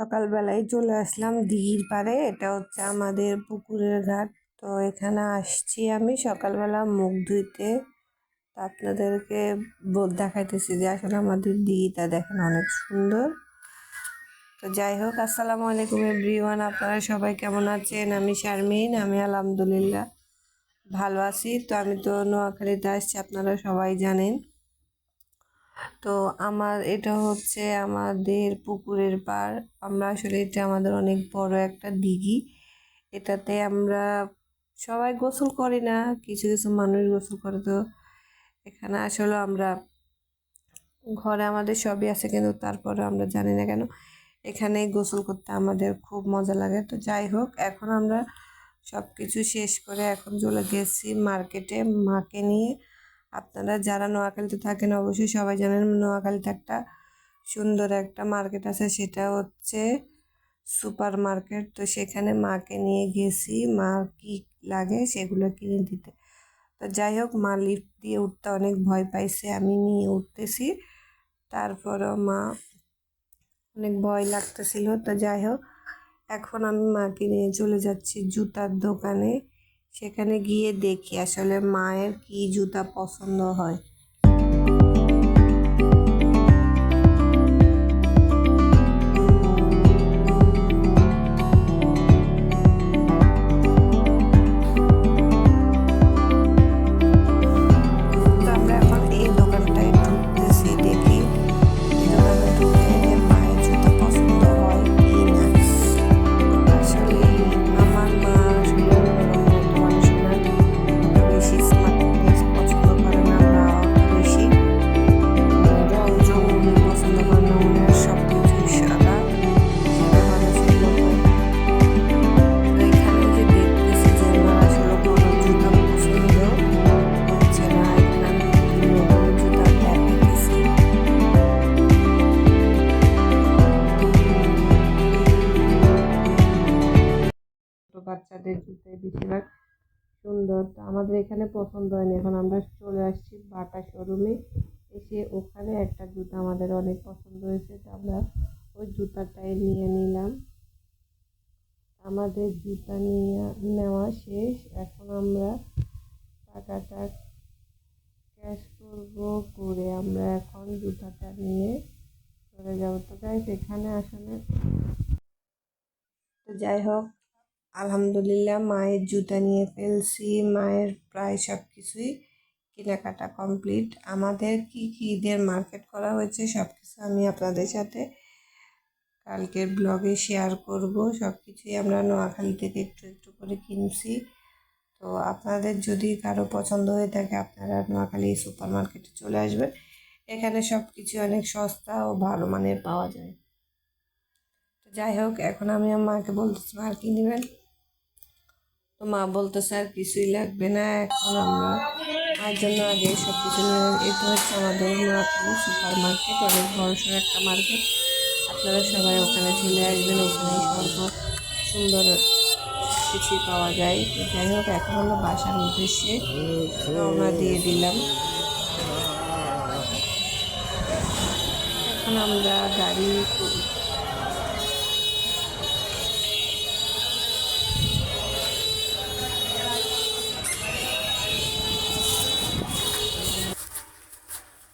সকালবেলায় চলে আসলাম দিঘির পাড়ে। এটা হচ্ছে আমাদের পুকুরের ঘাট। তো এখানে আসছি আমি সকালবেলা মুখ ধুইতে। আপনাদেরকে দেখাইতেছি যে আসলে আমাদের দিঘিটা দেখেন অনেক সুন্দর। তো যাই হোক, আসসালামু আলাইকুম এভরিওয়ান। আপনারা সবাই কেমন আছেন? আমি শারমিন, আমি আলহামদুলিল্লাহ ভালো আছি। তো আমি তো নোয়াখালীতে আসছি, আপনারা সবাই জানেন। তো আমার এটা হচ্ছে আমাদের পুকুরের পাড়। আমরা আসলে এটা আমাদের অনেক বড় একটা দিঘি। এটাতে আমরা সবাই গোসল করি না, কিছু কিছু মানুষ গোসল করে। তো এখানে আসলে আমরা ঘরে আমাদের সবই আছে, কিন্তু তারপরে আমরা জানি না কেন এখানে গোসল করতে আমাদের খুব মজা লাগে। তো যাই হোক, এখন আমরা সব কিছু শেষ করে এখন চলে গেছি মার্কেটে। মাকে নিয়ে আপনারা যারা নোয়াখালীতে থাকেন, অবশ্যই সবাই জানেন নোয়াখালীতে একটা সুন্দর একটা মার্কেট আছে। সেটা হচ্ছে সুপার মার্কেট তো সেখানে মাকে নিয়ে গেছি। মা কী লাগে সেগুলো কিনে দিতে। তো যাই হোক, মা লিফট দিয়ে উঠতে অনেক ভয় পাইছে। আমি নিয়ে উঠতেছি। তারপরও মা অনেক ভয় লাগতেছিল। তো যাই হোক, এখন আমি মাকে নিয়ে চলে যাচ্ছি জুতার দোকানে। সেখানে গিয়ে দেখি আসলে মায়ের কি জুতা পছন্দ হয়। বাচ্চাদের জুতোই বেশিরভাগ সুন্দর। তো আমাদের এখানে পছন্দ হয়নি। এখন আমরা চলে আসছি বাটা শোরুমে এসে ওখানে একটা জুতো আমাদের অনেক পছন্দ হয়েছে। তো আমরা ওই জুতাটাই নিয়ে নিলাম। আমাদের জুতা নিয়ে নেওয়া শেষ। এখন আমরা টাকাটা ক্যাশ করব করে আমরা এখন জুতাটা নিয়ে চলে যাব। তো গাইস এখানে আসলে তো যাই হোক আলহামদুলিল্লাহ মায়ের জুতা নিয়ে ফেলছি, মায়ের প্রায় সব কিছুই কেনাকাটা কমপ্লিট। আমাদের কি কী ঈদের মার্কেট করা হয়েছে সব কিছু আমি আপনাদের সাথে কালকের ব্লগে শেয়ার করব। সব কিছুই আমরা নোয়াখালী থেকে একটু একটু করে কিনছি। তো আপনাদের যদি কারও পছন্দ হয়ে থাকে আপনারা নোয়াখালী সুপার মার্কেটে চলে আসবেন। এখানে সব কিছু অনেক সস্তা ও ভালো মানের পাওয়া যায়। তো যাই হোক, এখন আমি আমার মাকে বলতেছি আর কি তো মা বলতেছে আর কিছুই লাগবে না এখন আমরা। আর জন্য আগে সব কিছু এটা হচ্ছে আমাদের সুপার মার্কেট অনেক বড়সড় একটা মার্কেট আপনারা সবাই ওখানে চলে আসবেন ওখানে স্বল্প সুন্দর কিছুই পাওয়া যায়। তো যাই হোক, এখন আমরা বাসার উদ্দেশ্যে। রওনা দিয়ে দিলাম। এখন আমরা গাড়ি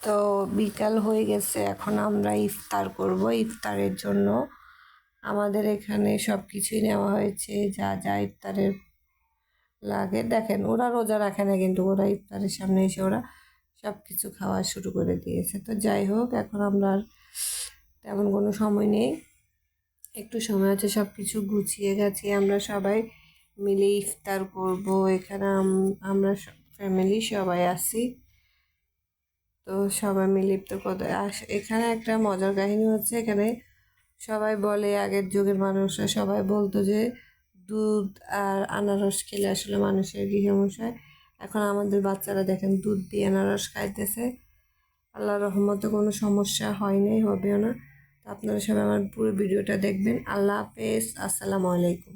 তো বিকাল হয়ে গেছে, এখন আমরা ইফতার করব। ইফতারের জন্য আমাদের এখানে সব কিছুই নেওয়া হয়েছে, যা যা ইফতারের লাগে। দেখেন, ওরা রোজা রাখে না কিন্তু ওরা ইফতারের সামনে এসে ওরা সব কিছু খাওয়া শুরু করে দিয়েছে। তো যাই হোক, এখন আমরা তেমন কোনো সময় নেই। একটু সময় আছে সব কিছু গুছিয়ে গেছি আমরা সবাই মিলে ইফতার করব। এখানে আমরা ফ্যামিলি সবাই আছি। তো সবাই মিলে করতে আস এখানে একটা মজার কাহিনী হচ্ছে এখানে সবাই বলে, আগের যুগের মানুষরা সবাই বলতো যে দুধ আর আনারস খেলে আসলে মানুষের গৃহমশায়। এখন আমাদের বাচ্চারা দেখেন দুধ দিয়ে আনারস খাইতেছে। আল্লাহ রহমতে কোনো সমস্যা হয় নাই, হবেও না। তো আপনারা সবাই আমার পুরো ভিডিওটা দেখবেন। আল্লাহ হাফেজ। আসসালামু আলাইকুম।